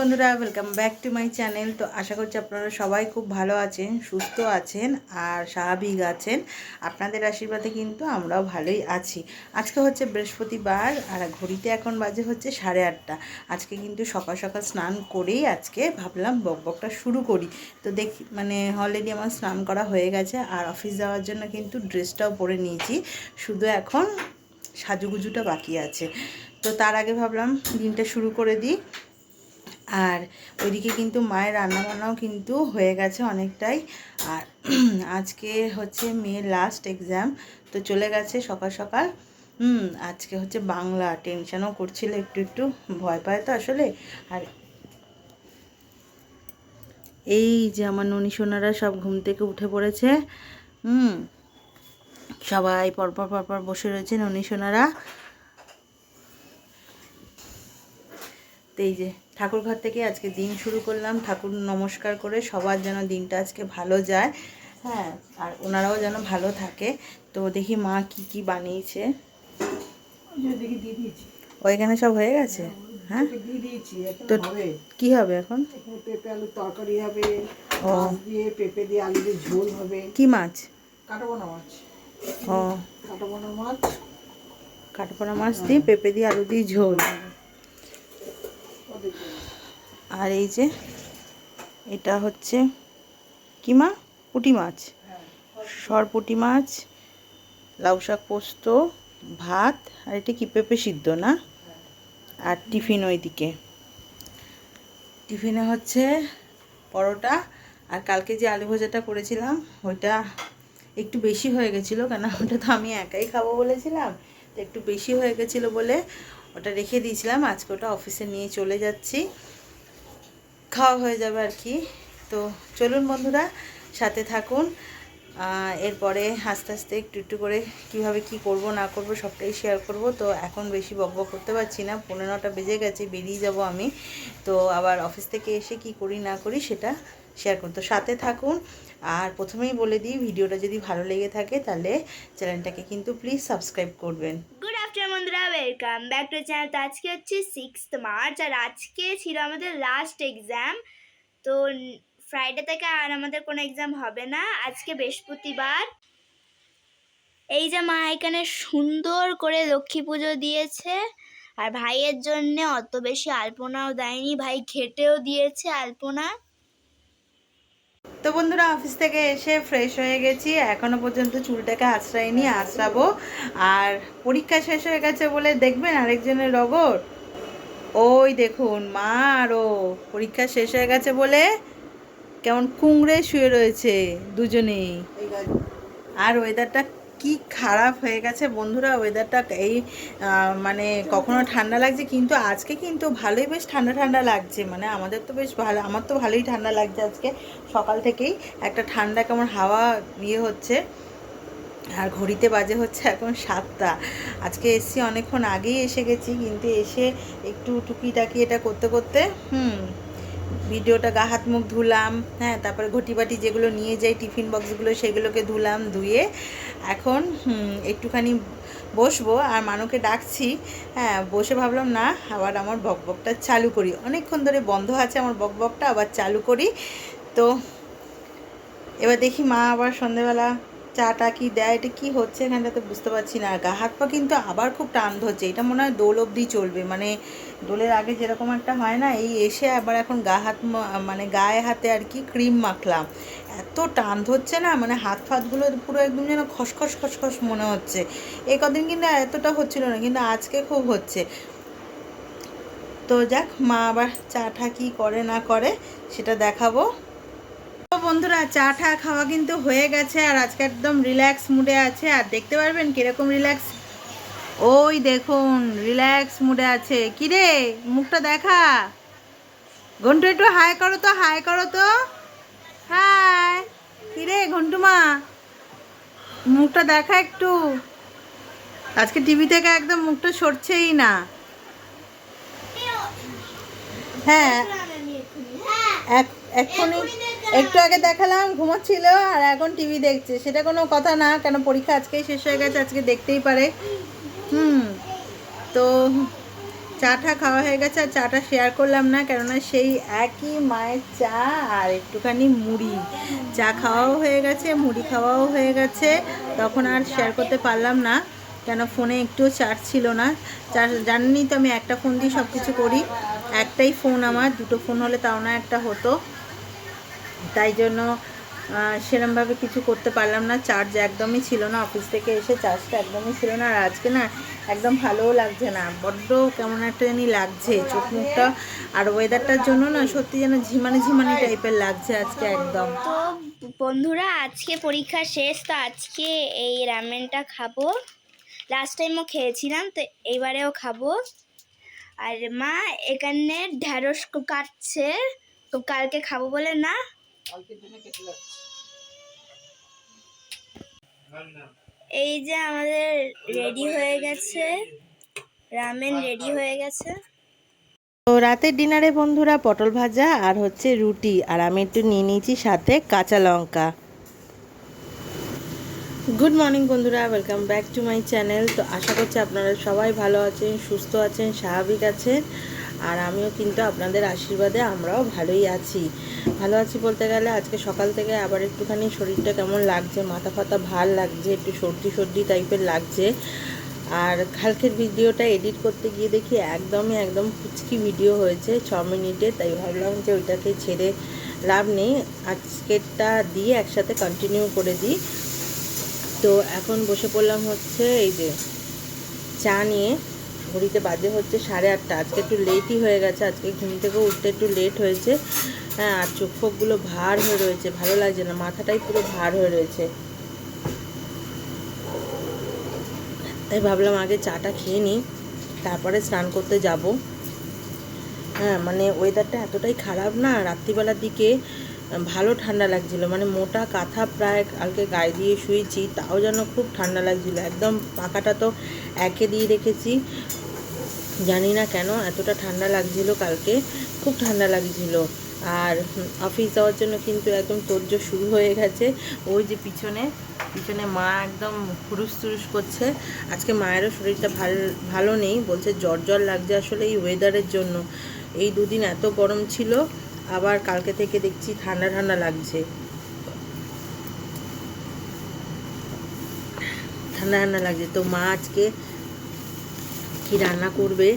বন্ধুরা welcome back to my channel তো আশা করছি আপনারা সবাই খুব ভালো আছেন, সুস্থ আছেন আর স্বাভাবিক আছেন। আপনাদের আশীর্বাদে কিন্তু আমরাও ভালোই আছি। আজকে হচ্ছে বৃহস্পতিবার আর ঘড়িতে এখন বাজে হচ্ছে সাড়ে আটটা। আজকে কিন্তু সকাল সকাল স্নান করেই আজকে ভাবলাম বকবকটা শুরু করি। তো দেখি মানে অলরেডি আমার স্নান করা হয়ে গেছে আর অফিস যাওয়ার জন্য কিন্তু ড্রেসটাও পরে নিয়েছি। শুধু এখন সাজুগুজুটা বাকি আছে। তো তার আগে ভাবলাম দিনটা শুরু করে দিই। আর ওইদিকে কিন্তু মায়ের রান্নাবান্নাও কিন্তু হয়ে গেছে অনেকটাই। আর আজকে হচ্ছে মেয়ের লাস্ট এক্সাম তো চলে গেছে সকাল সকাল। হুম, আজকে হচ্ছে বাংলা টেনশানও করছিল একটু একটু, ভয় পায় তো আসলে। আর এই যে আমার ননী সোনারা সব ঘুম থেকে উঠে পড়েছে, হুম, সবাই পরপর পরপর বসে রয়েছে ননী সোনারা। এই যে ঠাকুর ঘর থেকে আজকে দিন শুরু করলাম। ঠাকুর নমস্কার করে সবার যেন দিনটা আজকে ভালো যায়। হ্যাঁ আর ওনারাও যেন ভালো থাকে। তো দেখি মা কি কি বানিয়েছে। দিয়েছি। ওইখানে সব হয়ে গেছে? হ্যাঁ দিয়ে তো কি হবে এখন? পেঁপে আলুর তরকারি হবে ও। মাছ দিয়ে পেঁপে দিয়ে আলু দিয়ে ঝোল হবে। কি মাছ? কাটাবোনা মাছ। ও। কাটাবোনা মাছ। কাঠপোড়া মাছ দিয়ে পেঁপে দিয়ে আলু দিয়ে ঝোল। আর এই যে এটা হচ্ছে কি মা? পুঁটি মাছ। সরপুঁটি মাছ লাউ শাক পোস্ত ভাত আর এটা কি পেঁপে সিদ্ধ না? আর টিফিন ওইদিকে। টিফিনে হচ্ছে পরোটা আর কালকে যে আলু ভাজাটা করেছিলাম ওইটা একটু বেশি হয়ে গেছিল কেন? ওটা তো আমি একাই খাব বলেছিলাম। তো একটু বেশি হয়ে গেছিল বলে ওটা রেখে দিয়েছিলাম, আজকে ওটা অফিসে নিয়ে চলে যাচ্ছি। খাওয়া হয়ে যাবে আর কি। তো চলুন বন্ধুরা, সাথে থাকুন। এরপরে আস্তে আস্তে একটু একটু করে কীভাবে কি করব, না করব, সবটাই শেয়ার করব। তো এখন বেশি বকবক করতে পারছি না পনেরোটা বেজে গেছে, বেরিয়ে যাব আমি। তো আবার অফিস থেকে এসে কি করি, না করি, সেটা শেয়ার করুন তো সাথে থাকুন। আর প্রথমেই বলে দিই, ভিডিওটা যদি ভালো লেগে থাকে, তাহলে চ্যানেলটাকে কিন্তু প্লিজ সাবস্ক্রাইব করবেন। গুড আফটারনুন বন্ধুরা ওয়েলকাম ব্যাক টু চ্যানেল তো আজকে হচ্ছে সিক্সথ মার্চ আর আজকে ছিল আমাদের লাস্ট এক্সাম তো ফ্রাইডে থেকে আর আমাদের কোনো এক্সাম হবে না। আজকে বৃহস্পতিবার। এই যে মা এখানে সুন্দর করে লক্ষ্মী পুজো দিয়েছে। আর ভাইয়ের জন্য অত বেশি আলপনাও দেয়নি। ভাই ঘেটেও দিয়েছে আলপনা। তো বন্ধুরা অফিস থেকে এসে ফ্রেশ হয়ে গেছি। এখনও পর্যন্ত চুলটাকে আশ্রয়নি আশ্রাবো আর পরীক্ষা শেষ হয়ে গেছে বলে দেখবেন আরেকজনের রগর? ওই দেখুন, মা আরও পরীক্ষা শেষ হয়ে গেছে বলে কেমন কুংড়ে শুয়ে রয়েছে দুজনেই। আর ওয়েদারটা কি খারাপ হয়ে গেছে? বন্ধুরা ওয়েদারটা এই মানে কখনো ঠান্ডা লাগছে, কিন্তু আজকে কিন্তু ভালোই, বেশ ঠান্ডা ঠান্ডা লাগছে। মানে আমাদের তো বেশ ভালো, আমার তো ভালোই ঠান্ডা লাগছে আজকে। সকাল থেকেই একটা ঠান্ডা কেমন হাওয়া ইয়ে হচ্ছে। আর ঘড়িতে বাজে হচ্ছে এখন সাতটা। আজকে এসছি অনেকক্ষণ আগেই এসে গেছি, কিন্তু এসে একটু টুকিটাকি এটা করতে করতে, হুম ভিডিওটা গা হাত মুখ ধুলাম হ্যাঁ তারপরে ঘটি বাটি যেগুলো নিয়ে যাই, টিফিন বক্সগুলো সেগুলোকে ধুলাম, ধুয়ে এখন একটুখানি বসবো। আর মানুকে ডাকছি হ্যাঁ বসে ভাবলাম, না, আবার আমার বকবকটা চালু করি। অনেকক্ষণ ধরে বন্ধ আছে আমার বকবকটা, আবার চালু করি। তো, এবার দেখি মা আবার সন্ধেবেলা চাটা কি দেয়, এটা কি হচ্ছে এখানটাতে বুঝতে পারছি না। গা হাত পা কিন্তু আবার খুব টান ধরছে, এটা মনে হয় দোল অবধি চলবে। মানে দোলের আগে যেরকম একটা হয় না, এই এসে আবার এখন গা হাত মানে গায়ে হাতে আর কি ক্রিম মাখলাম। এত টান ধরছে না মানে হাত ফাতগুলো পুরো একদম যেন খসখস খসখস মনে হচ্ছে। এই কদিন কিন্তু এতটা হচ্ছিল না, কিন্তু আজকে খুব হচ্ছে। তো যাক, মা আবার চাটা কি করে না করে, সেটা দেখাবো। তো বন্ধুরা চা ঠা খাওয়া কিন্তু হয়ে গেছে আর আজকে একদম রিল্যাক্স মুডে আছে। আর দেখতে পারবেন কীরকম রিল্যাক্স ওই দেখুন রিল্যাক্স মুডে আছে। কি রে মুখটা দেখা। ঘন্টু একটু হাই করো তো হাই করো তো। হাই কি রে ঘন্টু মা? মুখটা দেখা একটু। আজকে টিভি থেকে একদম মুখটা সরছেই না। হ্যাঁ। এক- এক্ষুনি একটু আগে দেখালাম, ঘুমাচ্ছিল আর এখন টিভি দেখছে। সেটা কোনো কথা না, কেন পরীক্ষা আজকেই শেষ হয়ে গেছে, আজকে দেখতেই পারে। হুম, তো চাটা খাওয়া হয়ে গেছে, আর চাটা শেয়ার করলাম না, কেননা সেই একই মায়ের চা আর একটুখানি মুড়ি। চা খাওয়াও হয়ে গেছে, মুড়ি খাওয়াও হয়ে গেছে। তখন আর শেয়ার করতে পারলাম না, কেন ফোনে একটুও চার্জ ছিল না। চার্জ জানেনই তো আমি একটা ফোন দিয়ে সব কিছু করি। একটাই ফোন আমার, দুটো ফোন হলে তাও না একটা হতো। তাই জন্য সেরমভাবে কিছু করতে পারলাম না। চার্জ একদমই ছিল না। অফিস থেকে এসে চার্জটা একদমই ছিল না। আর আজকে না, একদম ভালোও লাগছে না। বড্ড কেমন একটা জানি লাগছে। চোখ মুখটা আর ওয়েদারটার জন্য না, সত্যি যেন ঝিমানি ঝিমানি টাইপের লাগছে আজকে একদম। তো বন্ধুরা, আজকে পরীক্ষা শেষ। তো আজকে এই রামেনটা খাব। লাস্ট টাইমও খেয়েছিলাম, তো এইবারেও খাব। আর মা এখানে ঢ্যাঁড়স কাটছে। তো কালকে খাব বলে না কালকের জন্য কেটে রাখছি। এই যে আমাদের রেডি হয়ে গেছে রামেন রেডি হয়ে গেছে। তো রাতের ডিনারে বন্ধুরা পটল ভাজা আর হচ্ছে রুটি আর আমি একটু নিয়ে নিয়েছি সাথে কাঁচা লঙ্কা। গুড মর্নিং বন্ধুরা welcome back to my channel তো আশা করছি আপনারা সবাই ভালো আছেন সুস্থ আছেন স্বাভাবিক আছেন। আর আমিও কিন্তু আপনাদের আশীর্বাদে আমরাও ভালোই আছি। ভালো আছি বলতে গেলে আজকে সকাল থেকে আবার একটুখানি শরীরটা কেমন লাগছে, মাথা ফাতা ভালো লাগছে, একটু সর্দি সর্দি টাইপের লাগছে। আর কালকের ভিডিওটা এডিট করতে গিয়ে দেখি একদমই একদম কুচকি ভিডিও হয়েছে ছ মিনিটে, তাই ভাবলাম যে ওইটাকে ছেড়ে লাভ নেই। আজকেরটা দিয়ে একসাথে কন্টিনিউ করে দিই। তো এখন বসে পড়লাম হচ্ছে এই যে চা নিয়ে। ঘড়িতে বাজে হচ্ছে সাড়ে আটটা। আজকে একটু লেটই হয়ে গেছে, আজকে ঘুম থেকে উঠতে একটু লেট হয়েছে। হ্যাঁ আর চোখ ফোকগুলো ভার হয়ে রয়েছে, ভালো লাগছে না, মাথাটাই পুরো ভার হয়ে রয়েছে। তাই ভাবলাম আগে চাটা খেয়ে নিই, তারপরে স্নান করতে যাব। হ্যাঁ মানে ওয়েদারটা এতটাই খারাপ না, রাত্রিবেলার দিকে ভালো ঠান্ডা লাগছিল। মানে মোটা কাঁথা প্রায় কালকে গায়ে দিয়ে শুয়েছি, তাও যেন খুব ঠান্ডা লাগছিল। একদম পাখাটা তো একে দিয়ে রেখেছি। জানি না কেন এতটা ঠান্ডা লাগছিল কালকে, খুব ঠান্ডা লাগছিল। আর অফিস যাওয়ার জন্য কিন্তু একদম তোর্য শুরু হয়ে গেছে। ওই যে পিছনে পিছনে মা একদম হুরুস তুরুস করছে। আজকে মায়েরও শরীরটা ভালো, ভালো নেই। বলছে জ্বর জ্বর লাগছে আসলে এই ওয়েদারের জন্য। এই দুদিন এত গরম ছিল আবার কালকে থেকে দেখছি ঠান্ডা ঠান্ডা লাগছে। ঠান্ডা ঠান্ডা লাগছে। তো মা আজকে কি রান্না করবে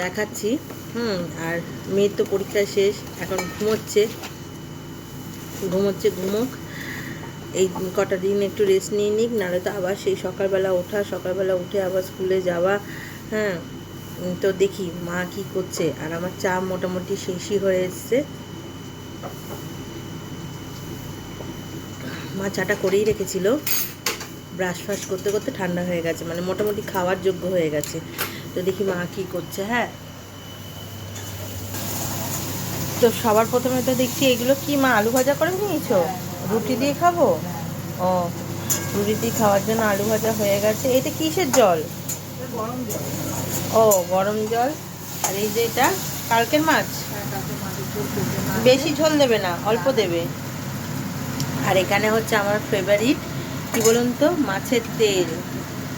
দেখাচ্ছি। হুম, আর মেয়ের তো পরীক্ষা শেষ, এখন ঘুমোচ্ছে। ঘুমোচ্ছে, ঘুমোক। এই কটা দিন একটু রেস্ট নিয়ে নিক, নাহলে তো আবার সেই সকালবেলা ওঠা, সকালবেলা উঠে আবার স্কুলে যাওয়া। হ্যাঁ তো দেখি মা কি করছে। আর আমার চা মোটামুটি শেষই হয়ে এসছে। মা চাটা করেই রেখেছিল। ব্রাশ ফাশ করতে করতে ঠান্ডা হয়ে গেছে মানে মোটামুটি খাওয়ার যোগ্য হয়ে গেছে। তো দেখি মা কি করছে হ্যাঁ? তো সবার প্রথমে তো দেখছি এগুলো কি মা আলু ভাজা করে নিয়েছো? রুটি দিয়ে খাব? ও রুটি দিয়ে খাওয়ার জন্য আলু ভাজা হয়ে গেছে। এটা কিসের জল? জল। ও গরম জল। আর এই যে এটা কালকের মাছ? বেশি ঝোল দেবে না, অল্প দেবে। আর এখানে হচ্ছে আমার ফেভারিট কি বলুন তো, মাছের তেল।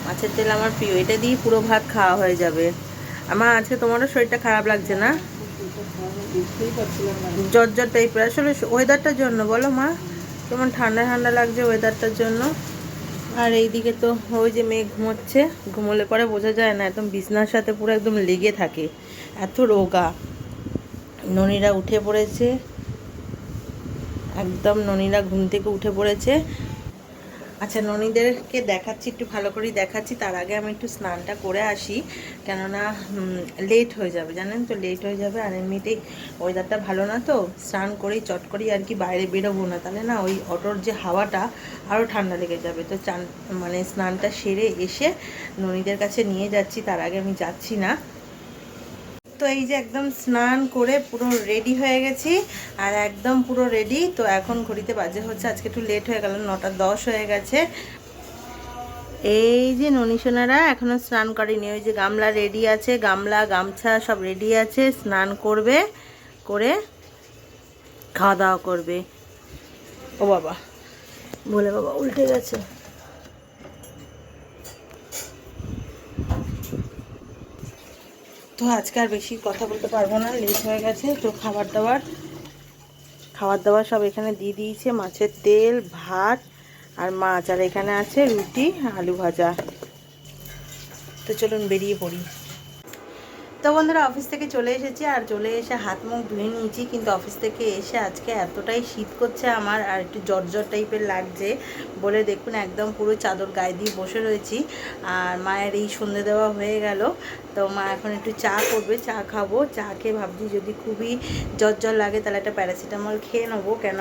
মাছের তেল আমার প্রিয়, এটা দিয়ে পুরো ভাত খাওয়া হয়ে যাবে। আমার আজকে তোমারও শরীরটা খারাপ লাগছে না? জ্বর জ্বর টাইপের আসলে ওয়েদারটার জন্য, বলো মা, কেমন ঠান্ডা ঠান্ডা লাগছে ওয়েদারটার জন্য? আর এইদিকে তো ওই যে মেয়ে ঘুমোচ্ছে, ঘুমোলে পরে বোঝা যায় না, একদম বিছনার সাথে পুরো একদম লেগে থাকে। এত রোগা। ননীরা উঠে পড়েছে। একদম ননীরা ঘুম থেকে উঠে পড়েছে। আচ্ছা ননীদেরকে দেখাচ্ছি, একটু ভালো করেই দেখাচ্ছি। তার আগে আমি একটু স্নানটা করে আসি। কেননা লেট হয়ে যাবে, জানেন তো? লেট হয়ে যাবে, আর এমনিতেই ওয়েদারটা ভালো না তো? স্নান করেই, চট করেই আর কি বাইরে বেরোবো না। তাহলে না, ওই অটোর যে হাওয়াটা আরও ঠান্ডা লেগে যাবে। তো চান মানে স্নানটা সেরে এসে ননীদের কাছে নিয়ে যাচ্ছি। তার আগে আমি যাচ্ছি না। তো এই যে একদম স্নান করে পুরো রেডি হয়ে গেছি আর একদম পুরো রেডি তো এখন ঘড়িতে বাজে হচ্ছে, আজকে একটু লেট হয়ে গেল, নটা দশ হয়ে গেছে। এই যে ননিসোনারা এখনও স্নান করেনি। ওই যে গামলা রেডি আছে, গামলা, গামছা সব রেডি আছে, স্নান করবে, করে খাওয়া দাওয়া করবে। ও বাবা, বলে বাবা উল্টে গেছে। তো আজকে আর বেশি কথা বলতে পারব না, লেট হয়ে গেছে, তো খাবার দাবার। খাবার দাবার সব এখানে দিয়ে দিয়েছে, মাছের তেল, ভাত আর মাছ, আর এখানে আছে রুটি, আলু ভাজা। তো চলুন বেরিয়ে পড়ি। তো বন্ধুরা অফিস থেকে চলে এসেছি আর চলে এসে হাত মুখ ধুয়ে নিয়েছি, কিন্তু অফিস থেকে এসে আজকে এতটাই শীত করছে আমার আর একটু জ্বর টাইপের লাগছে বলে দেখুন একদম পুরো চাদর গায়ে দিয়ে বসে রয়েছি। আর মায়ের এই সন্ধে দেওয়া হয়ে গেল, তো মা এখন একটু চা করবে, চা খাব, চা খেয়ে ভাবছি যদি খুবই জ্বর লাগে তাহলে একটা প্যারাসিটামল খেয়ে নেব, কেন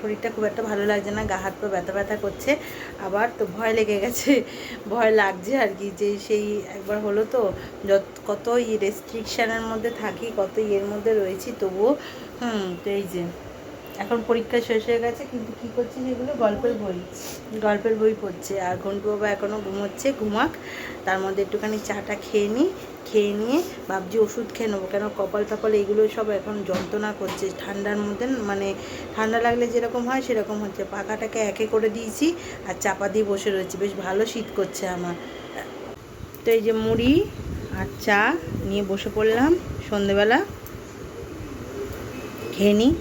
শরীরটা খুব একটা ভালো লাগছে না, গা হাত পা ব্যথা ব্যথা করছে। আবার তো ভয় লেগে গেছে, ভয় লাগছে আর কি যে সেই একবার হলো তো, যত, কত রেস্ট্রিকশানের মধ্যে থাকি, কত ইয়ের মধ্যে রয়েছি, তবুও, হুম, তো এই যে। এখন পরীক্ষা শেষ হয়ে গেছে, কিন্তু কি করছে সেগুলো গল্পের বই। গল্পের বই পড়ছে আর ঘন্টু বাবা এখনও ঘুমোচ্ছে, ঘুমাক। তার মধ্যে একটুখানি চাটা খেয়ে নিই খেয়ে নিয়ে ভাবছি ওষুধ খেয়ে নেব। কেন কপাল টপাল এগুলো সব এখন যন্ত্রণা করছে। ঠান্ডার মধ্যে মানে ঠান্ডা লাগলে যেরকম হয় সেরকম হচ্ছে। পাখাটাকে একে করে দিয়েছি আর চাপা দিয়ে বসে রয়েছি। বেশ ভালো শীত করছে আমার। তো এই যে মুড়ি আর চা নিয়ে বসে পড়লাম সন্ধেবেলা। খেয়ে নিই